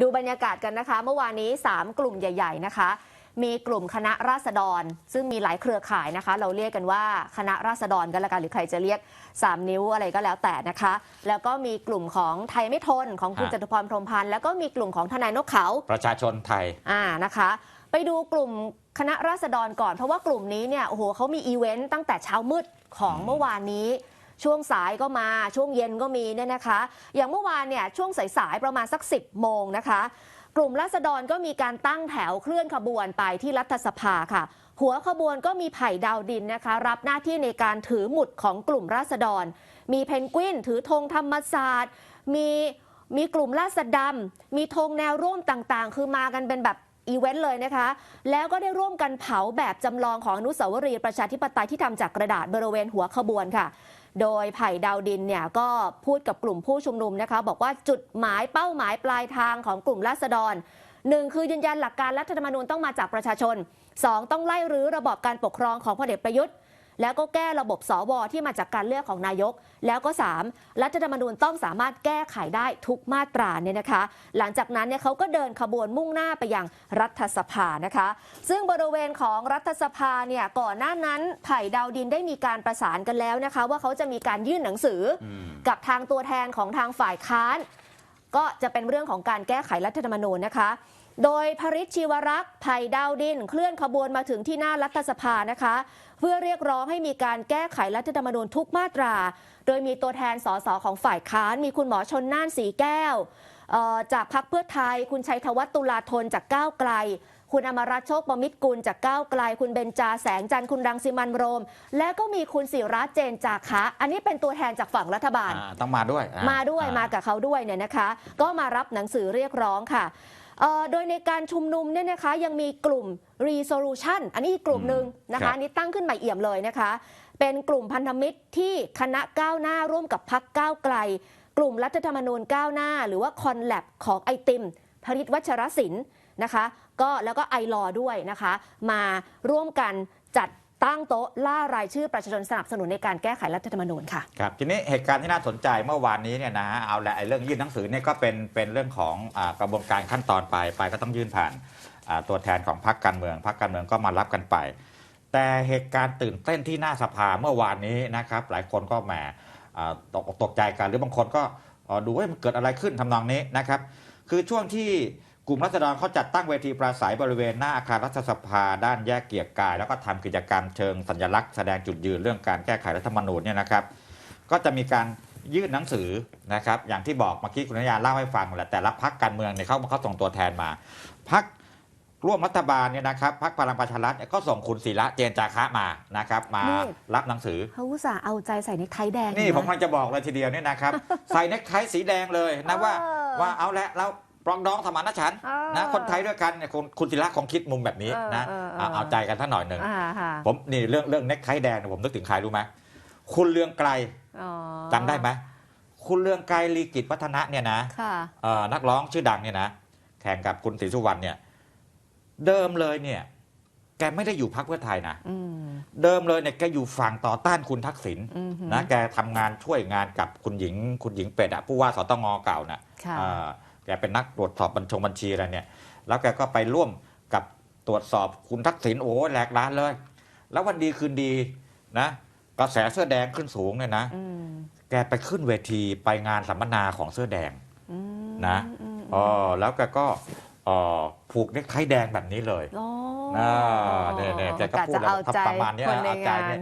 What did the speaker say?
ดูบรรยากาศกันนะคะ เมื่อวานนี้ 3 กลุ่มใหญ่ ๆ นะคะ มีกลุ่มคณะราษฎร ซึ่งมีหลายเครือข่ายนะคะ เราเรียกกันว่าคณะราษฎรกันละกันหรือใครจะเรียก 3 นิ้วอะไรก็แล้วแต่นะคะ แล้วก็มีกลุ่มของไทยไม่ทนของคุณฮะจตุพรพรหมพันธ์แล้วก็มีกลุ่มของทนายนกเขา ประชาชนไทย อ่านะคะ ไปดูกลุ่มคณะราษฎรก่อน เพราะว่ากลุ่มนี้เนี่ยโอ้โหเขามีอีเวนต์ตั้งแต่เช้ามืดของเมื่อวานนี้ ช่วงสายก็มาช่วงเย็นก็มีเนี่ยนะคะ อย่างเมื่อวานเนี่ยช่วงสายๆประมาณสัก 10 โมงนะคะกลุ่มราษฎรก็มีการตั้งแถวเคลื่อนขบวนไปที่รัฐสภาค่ะ หัวขบวนก็มีไผ่ดาวดินนะคะ รับหน้าที่ในการถือหมุดของกลุ่มราษฎร มีเพนกวินถือธงธรรมศาสตร์ มีมีกลุ่มราษฎรมีธงแนวร่วมต่างๆ คือมากันเป็นแบบอีเวนต์เลยนะคะ แล้วก็ได้ร่วมกันเผาแบบจำลองของอนุสาวรีย์ประชาธิปไตยที่ทำจากกระดาษบริเวณหัวขบวนค่ะ โดยไผ่ดาวดินเนี่ยก็พูดกับกลุ่มผู้ชุมนุมนะคะ บอกว่าจุดหมายเป้าหมายปลายทางของกลุ่มราษฎรหนึ่งคือยืนยันหลักการรัฐธรรมนูญต้องมาจากประชาชนสองต้องไล่รื้อระบอบการปกครองของพลเอกประยุทธ์ แล้วก็แก้ระบบสวที่มาจากการเลือกของนายก แล้วก็ 3 รัฐธรรมนูญต้องสามารถแก้ไขได้ทุกมาตราเนี่ยนะคะ หลังจากนั้นเนี่ยเขาก็เดินขบวนมุ่งหน้าไปยังรัฐสภานะคะ ซึ่งบริเวณของรัฐสภาเนี่ยก่อนหน้านั้นไผ่ดาวดินได้มีการประสานกันแล้วนะคะ ว่าเขาจะมีการยื่นหนังสืออมกับทางตัวแทนของทางฝ่ายค้าน ก็จะเป็นเรื่องของการแก้ไขรัฐธรรมนูญนะคะ โดยพริชชีวรักษ์ไผ่ดาวดิน เคลื่อนขบวนมาถึงที่หน้ารัฐสภานะคะ เพื่อเรียกร้องให้มีการแก้ไขรัฐธรรมนูญทุกมาตรา โดยมีตัวแทนสสของฝ่ายค้าน มีคุณหมอชนน่านสีแก้วเอ่อจากพรรคเพื่อไทย คุณชัยธวัฒน์ตุลาธนจากก้าวไกล คุณอมรรัตน์โชคประมิตรกุลจากก้าวไกล คุณเบญจาแสงจันทร์คุณรังสิมันต์โรม และก็มีคุณศิระเจนจาคะ อันนี้เป็นตัวแทนจากฝั่งรัฐบาลอ่าต้องมาด้วยอ่มาด้วยอ่มากับเขาด้วยเนี่ยนะคะ ก็มารับหนังสือเรียกร้องค่ะเอ่อ โดยในการชุมนุมเนี่ยนะคะยังมีกลุ่ม resolution อันนี้อีกกลุ่มหนึ่งนะคะอันนี้ตั้งขึ้นใหม่เอี่ยมเลยนะคะ เป็นกลุ่มพันธมิตรที่คณะก้าวหน้าร่วมกับพักก้าวไกล กลุ่มรัฐธรรมนูญก้าวหน้า หรือว่าคอนแลบของไอติมพริตวัชรศิลป์นะคะ ก็แล้วก็ไอรอด้วยนะคะ มาร่วมกันจัด ตั้งโต๊ะล่ารายชื่อประชาชนสนับสนุนในการแก้ไขรัฐธรรมนูญค่ะ ครับทีนี้เหตุการณ์ที่น่าสนใจเมื่อวานนี้เนี่ยนะฮะเอาละไอ้เรื่องยื่นหนังสือเนี่ยก็เป็นเป็นเรื่องของอกระบวนการขั้นตอนไปไปก็ต้องยื่นผ่านตัวแทนของพรรคการเมืองพรรคการเมืองก็มารับกันไป แต่เหตุการณ์ตื่นเต้นที่หน้าสภาเมื่อวานนี้นะครับ หลายคนก็แหมตกตกใจกันหรือบางคนก็ดูว่ามันเกิดอะไรขึ้นทำนองนี้นะครับ คือช่วงที่ กลุ่มรัษฎรเขาจัดตั้งเวทีปราศัยบริเวณหน้าอาคารรัฐสภาด้านแยกเกียรติกาย แล้วก็ทำกิจกรรมเชิงสัญลักษณ์แสดงจุดยืนเรื่องการแก้ไขรัฐธรรมนูญเนี่ยนะครับ ก็จะมีการยื่นหนังสือนะครับ อย่างที่บอกเมื่อกี้คุณนยาเล่าให้ฟังแหละแต่ละพักการเมืองเนี่ยเขาเขาส่งตัวแทนมาพักร่วมรัฐบาลเนี่ยนะครับพักพลังประชารัฐเนี่ยก็ส่งคุณศิระเจนจาคะมานะครับ มานี่รับหนังสือเขาอุตส่าห์เอาใจใส่ในไทยแดงนี่เห็ผมไหกำลังจะบอกเลยทีเดียวเนี่ยนะครับ ใส่เนคไทสีแดงเลยนะว่าเออว่าเอาละเรา ปรองดองสมานฉันท์เออนะคนไทยด้วยกันเนี่ยคุณคุณศิระคงคิดมุมแบบนี้นะเออเออเออเอาเอาใจกันท่านหน่อยหนึ่งอ่าค่ะผมนี่เรื่องเรื่องเน็กไทแดงเนี่ยผมนึกถึงใครรู้ไหมคุณเลืองไกลอ๋อจำได้ไหมคุณเลืองไกลลีกิจวัฒนะเนี่ยนะค่ะเอ่อนักร้องชื่อดังเนี่ยนะแข่งกับคุณศรีสุวรรณเนี่ย เดิมเลยเนี่ย แกไม่ได้อยู่พรรคเพื่อไทยนะอืมเดิมเลยเนี่ยแกอยู่ฝั่งต่อต้านคุณทักษิณอืมนะแกทำงานช่วยงานกับคุณหญิง คุณหญิงเป็ดอะผู้ว่าสตงเก่าน่ะค่ะอ่า แกเป็นนักตรวจสอบบัญชงบัญชีอะไรเนี่ย แล้วแกก็ไปร่วมกับตรวจสอบคุณทักษิณโอ้โหแหลกล้านเลย แล้ววันดีคืนดีนะ กระแสเสื้อแดงขึ้นสูงเนี่ยนะอืมแกไปขึ้นเวทีไปงานสัมมนาของเสื้อแดงอืมนะอืมอ๋อแล้วแกก็เอ่อผูกเนคไทแดงแบบนี้เลยอ๋อนะเนี่ยเนี่ยแกก็พูดะจะเอาใจประมาณเนี้ยคนในเอาใจงาเนี่นย